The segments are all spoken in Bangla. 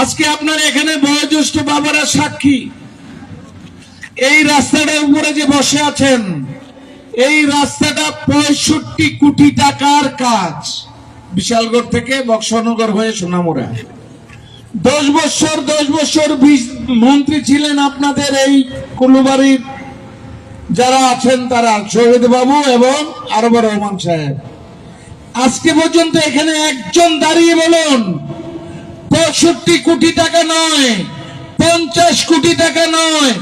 আজকে আপনার এখানে বয়োজ্যেষ্ঠ বাবারা সাক্ষী। এই রাস্তাটার উপরে যে বসে আছেন, এই রাস্তাটা পঁয়ষট্টি কোটি টাকার কাজ। বিশালগড় থেকে বক্সনগর হয়ে সোনামুড়া। দশ বছর দশ বছর মন্ত্রী ছিলেন আপনাদের এই কুলুবাড়ির। যারা আছেন তারা শহীদ বাবু এবং আরবার রহমান সাহেব। আজকে পর্যন্ত এখানে একজন দাঁড়িয়ে বলুন পঁয়ষট্টি কোটি টাকা নয়, পঞ্চাশ কোটি টাকা নয়,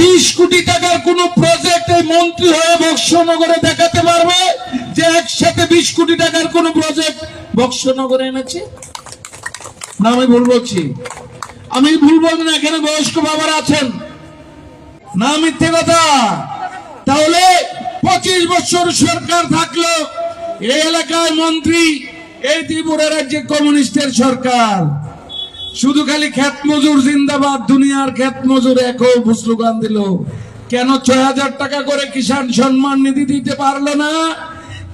বিশ কোটি টাকার কোন প্রজেক্ট এই মন্ত্রী হয়ে বক্সনগরে দেখাতে পারবে যে একসাথে বিশ কোটি টাকার কোন প্রজেক্ট বক্সনগরে এনেছে? না, আমি ভুল বলছি। আমি ভুল বলব না, এখানে বয়স্ক বাবারা আছেন। না, মিথ্যে কথা। তাহলে পঁচিশ বছর সরকার থাকল, এই এলাকায় মন্ত্রী, এই ত্রিপুরা রাজ্যে কমিউনিস্টের সরকার। শুধু খালি খেত মজুর জিন্দাবাদ, দুনিয়ার খেত মজুর একও স্লোগান দিল। কেন ছয় হাজার টাকা করে কিষাণ সম্মান নিধি দিতে পারল না?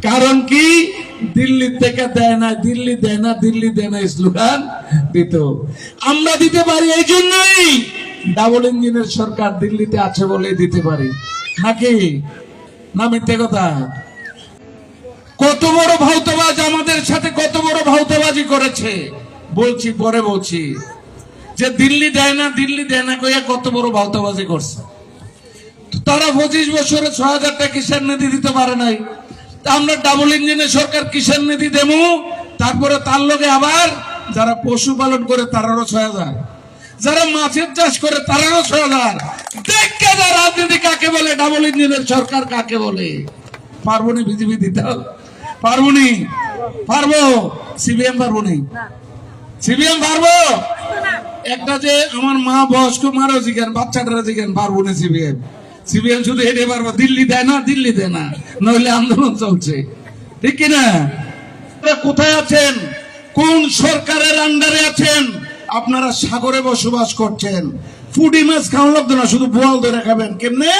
কারণ কি? দিল্লি থেকে দেয় না, দিল্লি দেয় না, দিল্লি দেয় না স্লোগান দিত। আমরা দিতে পারি এই জন্যই ডাবল ইঞ্জিনের সরকার দিল্লিতে আছে বলে দিতে পারি। নাকি? না মিথ্যে কথা। কত বড় ভাউতবাজ আমাদের সাথে কত বড় ভাউতবাজি করেছে। বলছি, পরে বলছি। যে দিল্লি দেয় না, দিল্লি দেয় না কইয়া কত বড় ভাউতবাজি করছে। তারা পঁচিশ বছরে ছ হাজার টাকা কিষাণ নিধি দিতে পারে নাই? আমরা ডাবল ইঞ্জিনের সরকার কিষাণ নিধি দেবো? তারপরে তার লোকে আবার যারা পশুপালন করে তারারও ছয় হাজার। যারা মাছের চাষ করে তারারও ছয় হাজার। দেখে যা রাজনীতি কাকে বলে ডাবল ইঞ্জিনের সরকার কাকে বলে। পারব নি বিজেপি দিতে? পারব নি? পারব? সিবিএম পারব নি? সিবিএম পারব? একটা যে আমার মা বয়স্ক, মারও জিজ্ঞান বাচ্চাটারা জিজ্ঞান পারব না সিবিএম। সিবিএম শুধু হেঁটে পারব, দিল্লি দেয় না, দিল্লি দেয় না, নইলে আন্দোলন চলছে। ঠিক কিনা? কোথায় আছেন? কোন সরকারের আন্ডারে আছেন? আপনারা সাগরে বসবাস করছেন। ফুডি মাছ খাওয়া লাগতো না, শুধু বোয়াল ধরে খাবেন, কেমনে?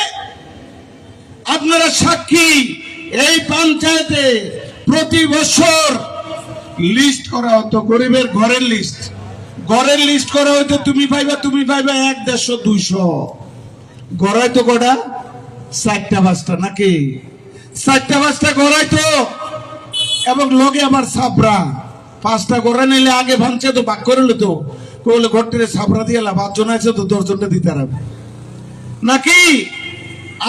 আপনারা সাক্ষী এই পঞ্চায়েতে প্রতি বছর লিস্ট করা হতো গরিবের ঘরের লিস্ট। ঘরের লিস্ট করা হইতো, তুমি পাইবা তুমি পাইবা এক দেড়শো, দুইশো। গড়াইতো কটা? চারটা, পাঁচটা, নাকি? চারটা, পাঁচটা গড়াইতো এবং লগে আবার সাবরা পাঁচটা গড়া নিলে আগে ভাঙছে তো বাক করে নিত কইলে, ঘরটিরে সাবরা দিয়ে লাভ, পাঁচজন আছে তো দশজনটা দিতে হবে। নাকি?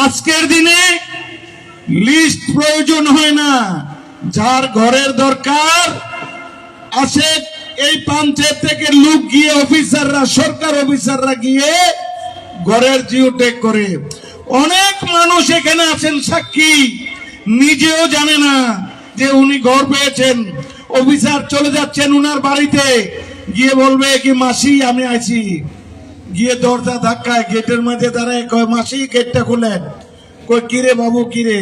আজকের দিনে লিস্ট প্রয়োজন হয় না। যার ঘরের দরকার আসে এই পঞ্চায়েত থেকে লোক গিয়ে অফিসাররা, সরকার অফিসাররা গিয়ে ঘরের জিও টেক করে। অনেক মানুষ এখানে আছেন, সাক্ষী। নিজেও জানে না যে উনি ঘর পেয়েছেন। অফিসার চলে যাচ্ছেন উনার বাড়িতে। গিয়ে বলবে কি, মাসি, আমি আছি। গিয়ে দরজা ধাক্কায়, গেটের মধ্যে দাঁড়ায় কয়, মাসি, গেটটা খুলেন। কই কিরে বাবু, কিরে?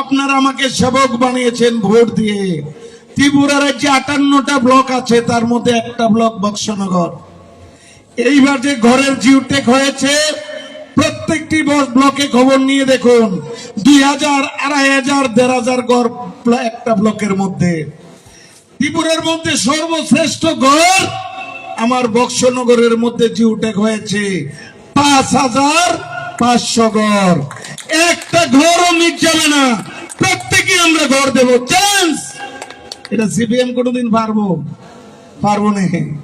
আপনারা আমাকে সেবক বানিয়েছেন ভোট দিয়ে। ত্রিপুরা রাজ্যে আটান্নটা ব্লক আছে, তার মধ্যে একটা ব্লক বক্সনগর। এইবার যে ঘরের জিওটেক হয়েছে, প্রত্যেকটি ব্লকে খবর নিয়ে দেখুন দুই হাজার আড়াই হাজার, দেড় হাজার ঘর একটা ব্লকের মধ্যে। ত্রিপুরার মধ্যে সর্বশ্রেষ্ঠ ঘর আমার বক্সনগরের মধ্যে জিওটেক হয়েছে, পাঁচ হাজার পাঁচশো ঘর। একটা ঘরও মিট যাবে না। প্রত্যেকে আমরা ঘর দেব। চান্স এটা সিপিএম কোনোদিন পারব? পারব না।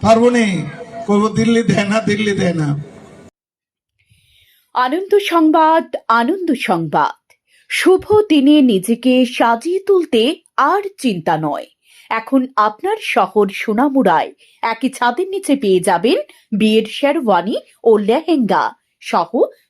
পারব না। করব দিল্লি দেয় না, দিল্লি দেয় না। আনন্দ সংবাদ আনন্দ সংবাদ। শুভ দিনে নিজেকে সাজিয়ে তুলতে আর চিন্তা নয়। এখন আপনার শহর সোনামুড়ায়। একই ছাদের নিচে পেয়ে যাবেন বিয়ের শেরওয়ানি ও লেহেঙ্গা সহ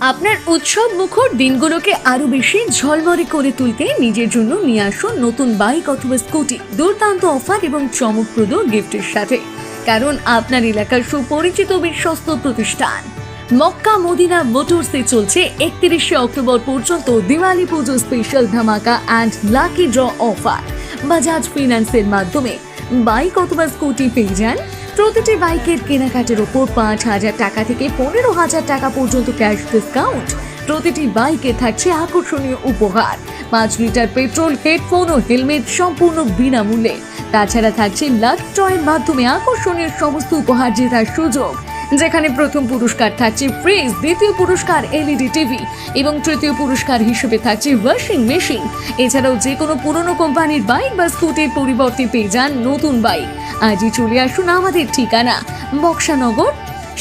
আপনার উৎসব মুখর দিনগুলোকে আরও বেশি ঝলমলে করে তুলতে নিজের জন্য নিয়ে আসুন নতুন বাইক অথবা স্কুটি, দুর্দান্ত অফার এবং চমকপ্রদ গিফটের সাথে। কারণ আপনার এলাকার সুপরিচিত বিশ্বস্ত প্রতিষ্ঠান। মক্কা মদিনা মোটরসে চলছে একত্রিশে অক্টোবর পর্যন্ত দিওয়ালি পুজো স্পেশাল ধামাকা and lucky draw offer. Bajaj ফিনান্সের মাধ্যমে বাইক অথবা স্কুটি পেয়ে যান প্রতিটি বাইকের কেনাকাটার ওপর পাঁচ হাজার টাকা থেকে পনেরো হাজার টাকা পর্যন্ত ক্যাশ ডিসকাউন্ট। প্রতিটি বাইকে থাকছে আকর্ষণীয় উপহার। পাঁচ লিটার পেট্রোল, হেডফোন ও হেলমেট সম্পূর্ণ বিনামূল্যে। তাছাড়া থাকছে লাক টয়ের মাধ্যমে আকর্ষণীয় সমস্ত উপহার জেতার সুযোগ। যেখানে প্রথম পুরস্কার থাকছে ফ্রিজ, দ্বিতীয় পুরস্কার এলইডি টিভি এবং তৃতীয় পুরস্কার হিসেবে থাকছে ওয়াশিং মেশিন। এছাড়াও যে কোনো পুরনো কোম্পানির বাইক বা স্কুটির পরিবর্তে পেয়ে যান নতুন বাইক। আজই চলে আসুন আমাদের ঠিকানা, Boxanagar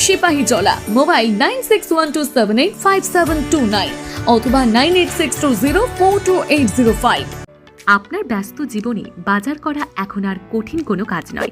Sepahijala mobile nine six one two seven eight five seven two nine অথবা nine eight six two zero four two eight zero five. আপনার ব্যস্ত জীবনে বাজার করা এখন আর কঠিন কোনো কাজ নয়।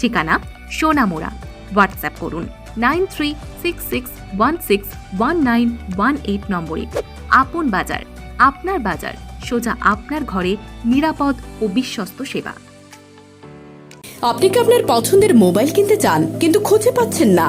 ঠিকানা সোনামোড়া। হোয়াটসঅ্যাপ করুন nine three six six one six one nine one eight নম্বরে। আপন বাজার, আপনার বাজার, সোজা আপনার ঘরে নিরাপদ ও বিশ্বস্ত সেবা। আপনি কি আপনার পছন্দের মোবাইল কিনতে চান, কিন্তু খুঁজে পাচ্ছেন না?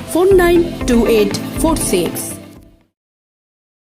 four nine two eight four six